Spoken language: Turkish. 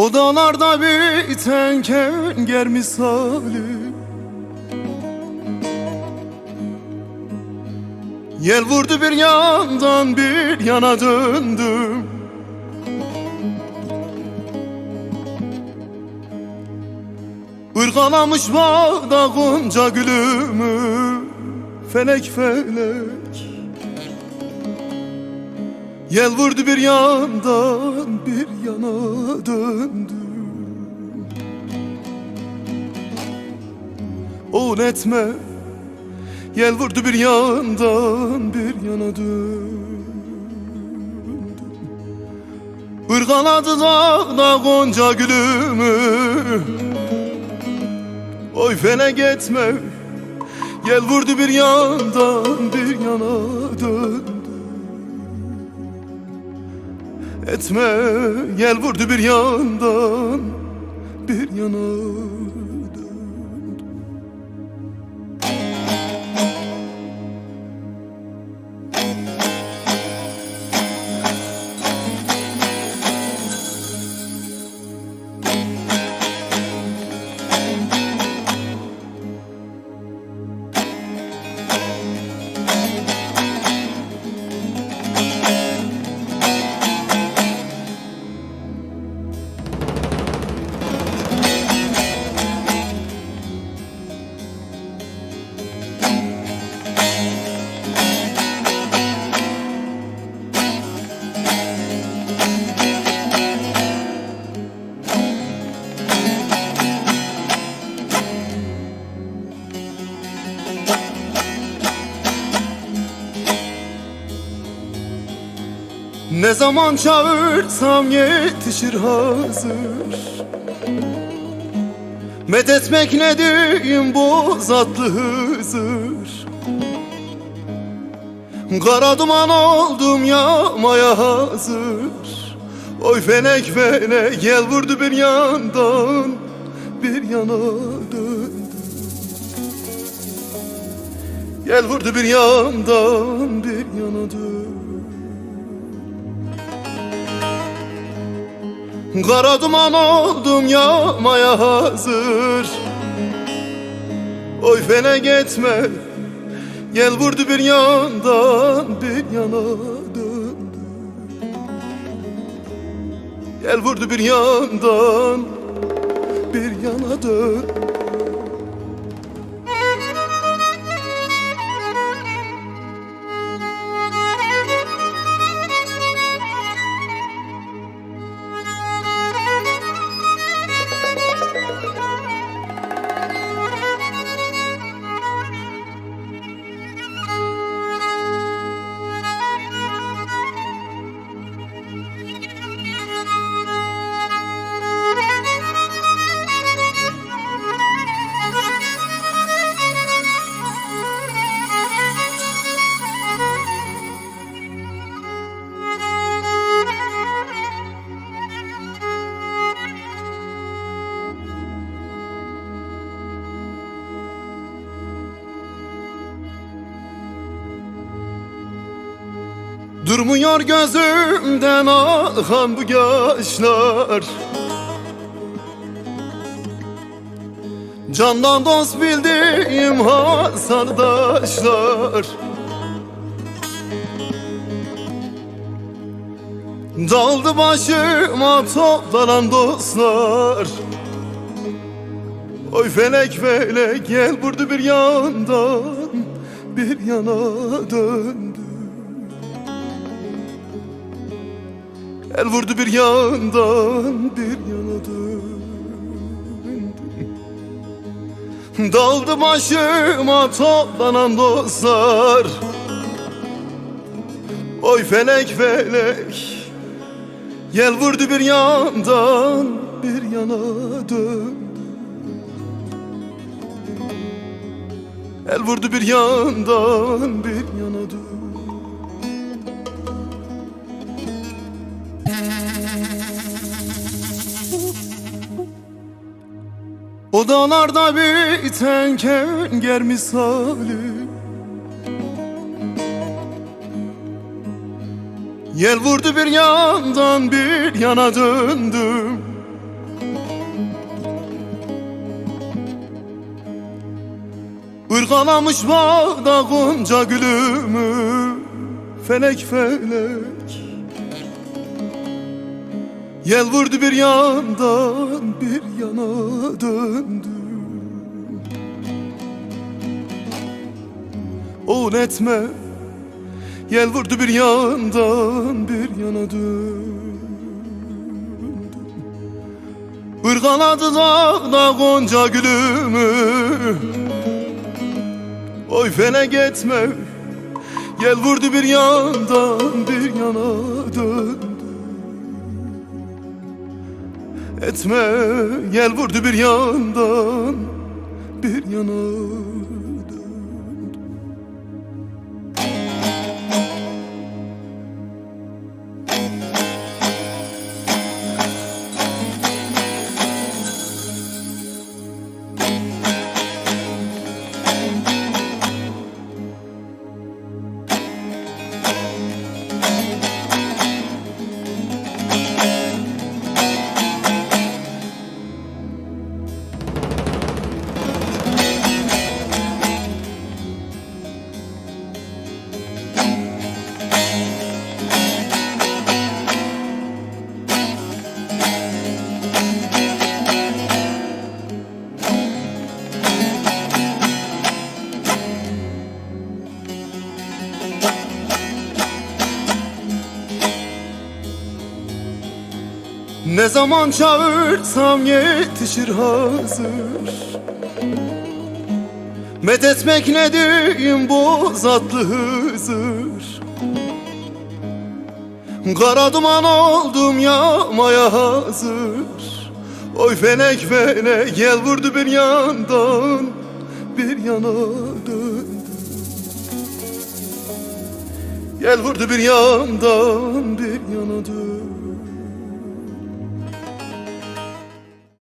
O dağlarda biten kenger misali. Yel vurdu bir yandan bir yana döndüm. Irgalamış bağda gonca gülümü. Felek felek Yel vurdu bir yandan bir yana döndü. On etme. Yel vurdu bir yandan bir yana döndü. Irgaladı dağda gonca gülümü. Oy felek etme Gel vurdu bir yandan bir yana döndü Etme. Gel vurdu bir yandan bir yana Ne zaman çağırsam yetişir hazır. Medetmek ne diyeyim bu zatlı hızır. Kara duman oldum yağmaya hazır. Oy felek felek gel vurdu bir yandan Bir yana döndü Gel vurdu bir yandan bir yana döndü Kara duman oldum yağmaya hazır. Oy felek etme Gel vurdu bir yandan bir yana döndü Gel vurdu bir yandan bir yana döndü Durmuyor gözümden akan bu yaşlar. Candan dost bildiğim hasardaşlar. Daldı başıma toplanan dostlar. Oy felek felek gel vurdu bir yandan bir yana döndü El vurdu bir yandan bir yana döndü. Daldı başıma toplanan dostlar. Oy felek felek Yel vurdu bir yandan bir yana döndü. El vurdu bir yandan bir yana döndü Odalarda biten kenger misali. Yel vurdu bir yandan bir yana döndüm. Irgalamış bağda gonca gülümü. Felek felek. Yel vurdu bir yandan bir yana döndü. Oğul etme. Yel vurdu bir yandan bir yana döndü. Irgaladı dağda gonca gülümü. Oy felek etme Yel bir yandan bir yana Etme. Yel vurdu bir yandan bir yana Ne zaman çağırsam yetişir hazır. Medetmek ne diyeyim bu zatlı hızır. Kara duman oldum yağmaya hazır. Oy felek felek gel vurdu bir yandan Bir yana döndü Gel vurdu bir yandan bir yana döndü